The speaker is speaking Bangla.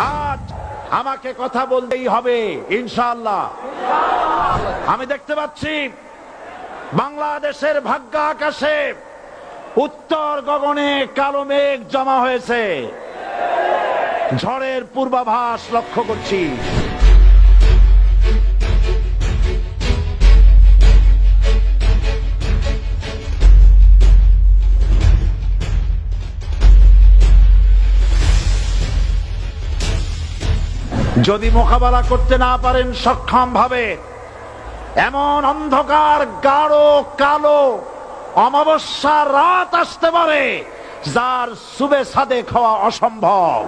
আজ আমাকে কথা বলতেই হবে ইনশাল্লাহ আমি দেখতে পাচ্ছি, বাংলাদেশের ভাগ্য আকাশে উত্তর গগনে কালো মেঘ জমা হয়েছে। ঝড়ের পূর্বাভাস লক্ষ্য করছি। যদি মোকাবেলা করতে না পারেন সক্ষম ভাবে এমন অন্ধকার, গাঢ়, কালো অমাবস্যা রাত আসতে পারে, যার সুবে সাদে খাওয়া অসম্ভব।